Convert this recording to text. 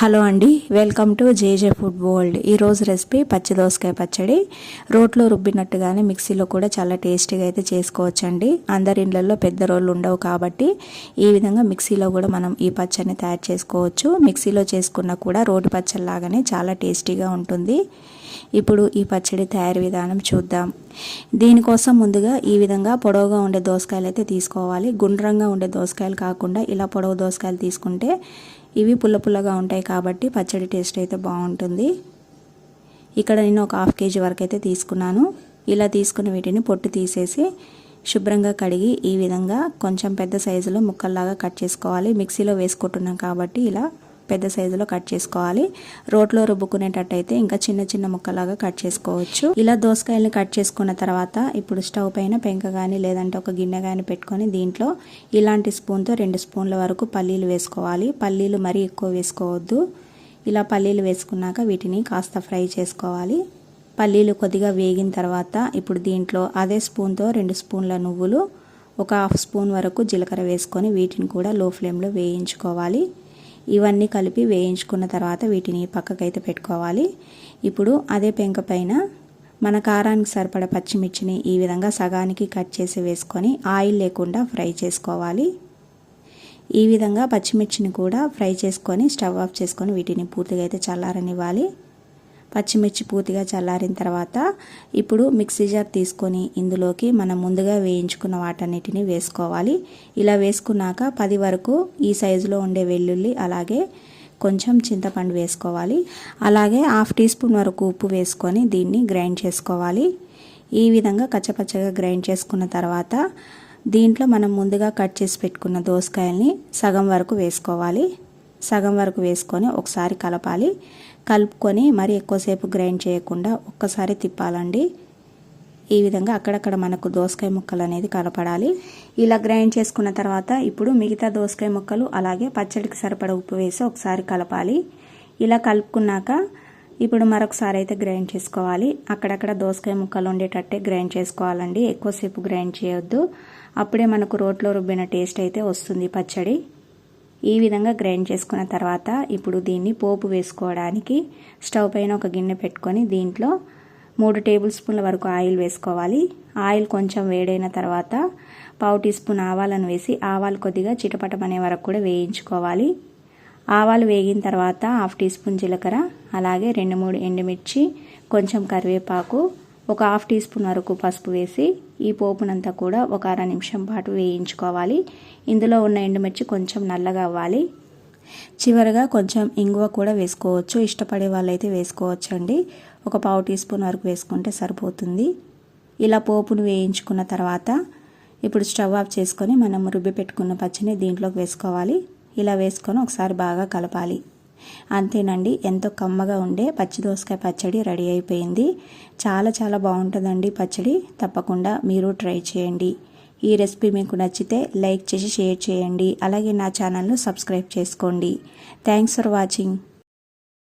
Hello అండి welcome to JJ food world. ఈరోజు recipe పచ్చి దోసకాయ పచ్చడి. రోట్లో రుబ్బినట్టుగానే మిక్సీలో కూడా చాలా టేస్టీగా అయితే చేసుకోవచ్చండి. అందరి ఇళ్ళల్లో పెద్ద రోళ్ళు ఉండవు కాబట్టి ఈ విధంగా మిక్సీలో కూడా మనం ఈ పచ్చడిని తయారు చేసుకోవచ్చు. మిక్సీలో చేసుకున్న కూడా రోటి పచ్చడిలాగానే చాలా టేస్టీగా ఉంటుంది. ఇప్పుడు ఈ పచ్చడి తయారీ విధానం చూద్దాం. దీనికోసం ముందుగా ఈ విధంగా పొడవుగా ఉండే దోసకాయలు అయితే తీసుకోవాలి. గుండ్రంగా ఉండే దోసకాయలు కాకుండా ఇలా పొడవు దోసకాయలు తీసుకుంటే ఇవి పుల్ల పుల్లగా ఉంటాయి కాబట్టి పచ్చడి టేస్ట్ అయితే బాగుంటుంది. ఇక్కడ నేను ఒక హాఫ్ కేజీ వరకు అయితే తీసుకున్నాను. ఇలా తీసుకున్న వీటిని పొట్టు తీసేసి శుభ్రంగా కడిగి ఈ విధంగా కొంచెం పెద్ద సైజులో ముక్కల్లాగా కట్ చేసుకోవాలి. మిక్సీలో వేసుకుంటున్నాం కాబట్టి ఇలా పెద్ద సైజులో కట్ చేసుకోవాలి. రోట్లో రుబ్బుకునేటట్టయితే ఇంకా చిన్న చిన్న ముక్కలాగా కట్ చేసుకోవచ్చు. ఇలా దోసకాయలను కట్ చేసుకున్న తర్వాత ఇప్పుడు స్టవ్ పైన పెంక కానీ లేదంటే ఒక గిన్నె కానీ పెట్టుకొని దీంట్లో ఇలాంటి స్పూన్తో రెండు స్పూన్ల వరకు పల్లీలు వేసుకోవాలి. పల్లీలు మరీ ఎక్కువ వేసుకోవద్దు. ఇలా పల్లీలు వేసుకున్నాక వీటిని కాస్త ఫ్రై చేసుకోవాలి. పల్లీలు కొద్దిగా వేగిన తర్వాత ఇప్పుడు దీంట్లో అదే స్పూన్తో రెండు స్పూన్ల నువ్వులు ఒక హాఫ్ స్పూన్ వరకు జీలకర్ర వేసుకొని వీటిని కూడా లో ఫ్లేమ్లో వేయించుకోవాలి. ఇవన్నీ కలిపి వేయించుకున్న తర్వాత వీటిని పక్కకైతే పెట్టుకోవాలి. ఇప్పుడు అదే పెంక పైన మన కారానికి సరిపడ పచ్చిమిర్చిని ఈ విధంగా సగానికి కట్ చేసి వేసుకొని ఆయిల్ లేకుండా ఫ్రై చేసుకోవాలి. ఈ విధంగా పచ్చిమిర్చిని కూడా ఫ్రై చేసుకొని స్టవ్ ఆఫ్ చేసుకొని వీటిని పూర్తిగా అయితే చల్లారనివ్వాలి. పచ్చిమిర్చి పూర్తిగా చల్లారిన తర్వాత ఇప్పుడు మిక్సీ జార్ తీసుకొని ఇందులోకి మనం ముందుగా వేయించుకున్న వాటన్నిటిని వేసుకోవాలి. ఇలా వేసుకున్నాక పది వరకు ఈ సైజులో ఉండే వెల్లుల్లి అలాగే కొంచెం చింతపండు వేసుకోవాలి. అలాగే హాఫ్ టీ స్పూన్ వరకు ఉప్పు వేసుకొని దీన్ని గ్రైండ్ చేసుకోవాలి. ఈ విధంగా కచ్చపచ్చగా గ్రైండ్ చేసుకున్న తర్వాత దీంట్లో మనం ముందుగా కట్ చేసి పెట్టుకున్న దోసకాయల్ని సగం వరకు వేసుకోవాలి. సగం వరకు వేసుకొని ఒకసారి కలపాలి. కలుపుకొని మరి ఎక్కువసేపు గ్రైండ్ చేయకుండా ఒక్కసారి తిప్పాలండి. ఈ విధంగా అక్కడక్కడ మనకు దోసకాయ ముక్కలు అనేది కలపడాలి. ఇలా గ్రైండ్ చేసుకున్న తర్వాత ఇప్పుడు మిగతా దోసకాయ ముక్కలు అలాగే పచ్చడికి సరిపడ ఉప్పు వేసి ఒకసారి కలపాలి. ఇలా కలుపుకున్నాక ఇప్పుడు మరొకసారి అయితే గ్రైండ్ చేసుకోవాలి. అక్కడక్కడ దోసకాయ ముక్కలు ఉండేటట్టే గ్రైండ్ చేసుకోవాలండి. ఎక్కువసేపు గ్రైండ్ చేయొద్దు. అప్పుడే మనకు రోట్లో రుబ్బిన టేస్ట్ అయితే వస్తుంది పచ్చడి. ఈ విధంగా గ్రైండ్ చేసుకున్న తర్వాత ఇప్పుడు దీన్ని పోపు వేసుకోవడానికి స్టవ్ పైన ఒక గిన్నె పెట్టుకొని దీంట్లో మూడు టేబుల్ స్పూన్ల వరకు ఆయిల్ వేసుకోవాలి. ఆయిల్ కొంచెం వేడైన తర్వాత పావు టీ స్పూన్ ఆవాలను వేసి ఆవాలు కొద్దిగా చిటపటమనే వరకు కూడా వేయించుకోవాలి. ఆవాలు వేగిన తర్వాత హాఫ్ టీ స్పూన్ జీలకర్ర అలాగే రెండు మూడు ఎండుమిర్చి కొంచెం కరివేపాకు ఒక హాఫ్ టీ స్పూన్ వరకు పసుపు వేసి ఈ పోపునంతా కూడా ఒక అర నిమిషం పాటు వేయించుకోవాలి. ఇందులో ఉన్న ఎండుమిర్చి కొంచెం నల్లగా అవ్వాలి. చివరిగా కొంచెం ఇంగువ కూడా వేసుకోవచ్చు. ఇష్టపడే వాళ్ళైతే వేసుకోవచ్చు అండి ఒక పావు టీ స్పూన్ వరకు వేసుకుంటే సరిపోతుంది. ఇలా పోపును వేయించుకున్న తర్వాత ఇప్పుడు స్టవ్ ఆఫ్ చేసుకొని మనం రుబ్బి పెట్టుకున్న పచ్చిని దీంట్లోకి వేసుకోవాలి. ఇలా వేసుకొని ఒకసారి బాగా కలపాలి. అంతేనండి ఎంతో కమ్మగా ఉండే పచ్చి దోసకాయ పచ్చడి రెడీ అయిపోయింది. చాలా చాలా బాగుంటుందండి పచ్చడి. తప్పకుండా మీరు ట్రై చేయండి. ఈ రెసిపీ మీకు నచ్చితే లైక్ చేసి షేర్ చేయండి. అలాగే నా ఛానల్ను సబ్స్క్రైబ్ చేసుకోండి. Thanks for watching.